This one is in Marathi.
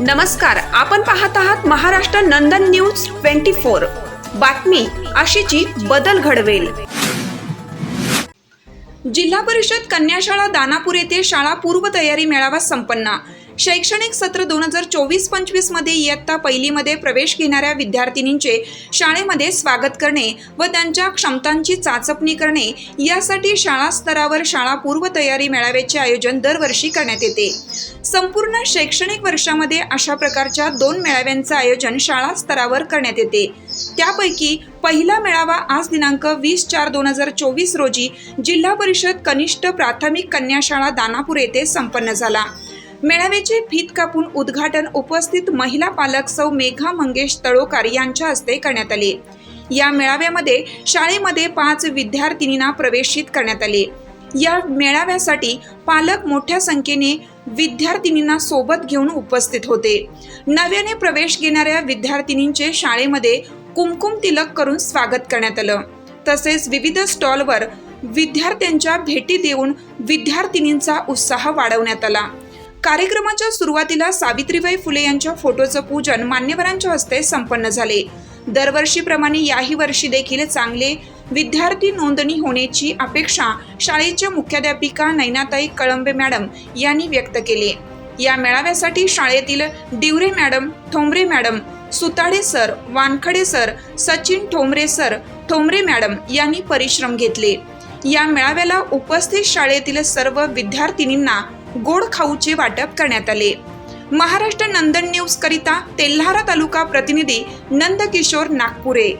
नमस्कार आपण पाहत आहात Maharashtra Nandan news twenty four. बातमी अशीची बदल घडवेल. जिल्हा परिषद कन्याशाळा दानापूर येथे शाळा पूर्वतयारी मेळावा संपन्न. शैक्षणिक सत्र दोन हजार चोवीस पंचवीसमध्ये इयत्ता पहिलीमध्ये प्रवेश घेणाऱ्या विद्यार्थिनींचे शाळेमध्ये स्वागत करणे व त्यांच्या क्षमतांची चाचपणी करणे यासाठी शाळा स्तरावर शाळा पूर्वतयारी मेळाव्याचे आयोजन दरवर्षी करण्यात येते. संपूर्ण शैक्षणिक वर्षामध्ये अशा प्रकारच्या दोन मेळाव्यांचं आयोजन शाळा स्तरावर करण्यात येते. त्यापैकी पहिला मेळावा आज दिनांक वीस चार दोन हजार चोवीस रोजी जिल्हा परिषद कनिष्ठ प्राथमिक कन्याशाळा दानापूर येथे संपन्न झाला. मेळाव्याचे फीत कापून उद्घाटन उपस्थित महिला पालक सौ मेघा मंगेश तळोकार यांच्या हस्ते करण्यात आले. या मेळाव्यामध्ये शाळेमध्ये पाच विद्यार्थिनींना प्रवेशित करण्यात आले. या मेळाव्यासाठी पालक मोठ्या संख्येने विद्यार्थिनींना सोबत घेऊन उपस्थित होते. नव्याने प्रवेश घेणाऱ्या विद्यार्थिनींचे शाळेमध्ये कुमकुम तिलक करून स्वागत करण्यात आलं. तसेच विविध स्टॉलवर विद्यार्थ्यांच्या भेटी देऊन विद्यार्थिनींचा उत्साह वाढवण्यात आला. कार्यक्रमाच्या सुरुवातीला सावित्रीबाई फुले यांच्या फोटोचं पूजन मान्यवरांच्या हस्ते संपन्न झाले. दरवर्षीप्रमाणे याही वर्षी देखील चांगले विद्यार्थी नोंदणी होण्याची अपेक्षा शाळेच्या मुख्याध्यापिका नैनाताई कळंबे मॅडम यांनी व्यक्त केली. या मेळाव्यासाठी शाळेतील Diware madam Thombare madam Sutade sir Wankhade sir Sachin Thombare sir Thombare madam यांनी परिश्रम घेतले. या मेळाव्याला उपस्थित शाळेतील सर्व विद्यार्थिनींना गोड खाऊचे वाटप करण्यात आले. महाराष्ट्र नंदन न्यूज करिता तेल्हारा तालुका प्रतिनिधी नंदकिशोर नागपुरे.